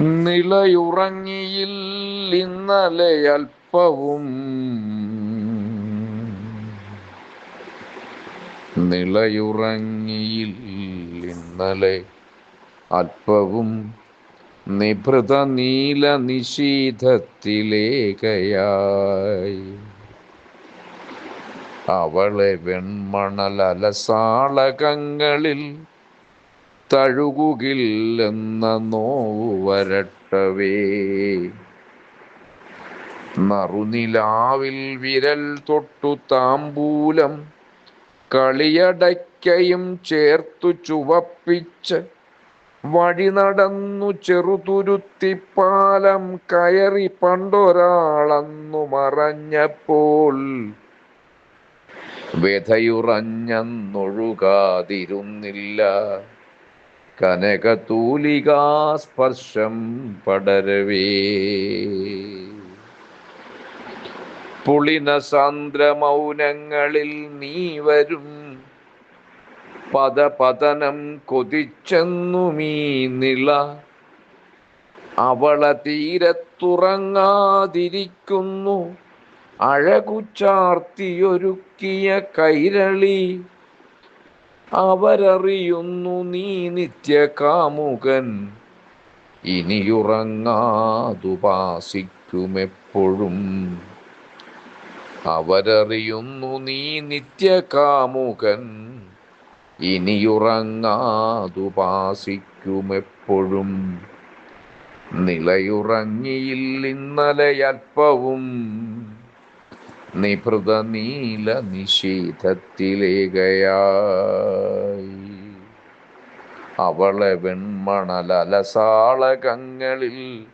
നിളയുറങ്ങിയിൽ ഇന്നലെ അല്പവും. നിളയുറങ്ങിയിൽ ഇന്നലെ അല്പവും. നിഭൃത നീല നിഷീധത്തിലേകയായി. അവളെ വെൺമണൽ അലസാളകങ്ങളിൽ തഴുകുകില്ലെന്ന നോവു വരട്ടവേ. നറുനിലാവിൽ വിരൽ തൊട്ടു താമ്പൂലം കളിയടയ്ക്കയും ചേർത്തു ചുവപ്പിച്ച് വഴി നടന്നു ചെറുതുരുത്തിപ്പാലം കയറി പണ്ടൊരാളന്നു മറഞ്ഞപ്പോൾ വ്യഥയുറഞ്ഞൊഴുകാതിരുന്നില്ല കനകതൂലികാ സ്പർശം പടരവേ. പുളിന സാന്ദ്രമൗനങ്ങളിൽ നീ വരും. പദപതനം കൊതിച്ചെന്നുമീ നിള. അവള തീരത്തുറങ്ങാതിരിക്കുന്നു. അഴകുച്ചാർത്തിയൊരുക്കിയ കൈരളി. അവരറിയുന്നു നീ നിത്യകാമുകൻ. ഇനിയുറങ്ങാതുപാസിക്കുമെപ്പോഴും. അവരറിയുന്നു നീ നിത്യകാമുകൻ. ഇനിയുറങ്ങാതുപാസിക്കുമെപ്പോഴും. നിലയുറങ്ങിയില്ലിന്നലയൽപ്പവും നിഭൃത നീല നിഷേധത്തിലേകയായി. അവളെ വെൺമണലസാളകങ്ങളിൽ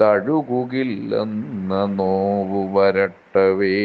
തഴുകുകില്ലെന്ന നോവു വരട്ടവേ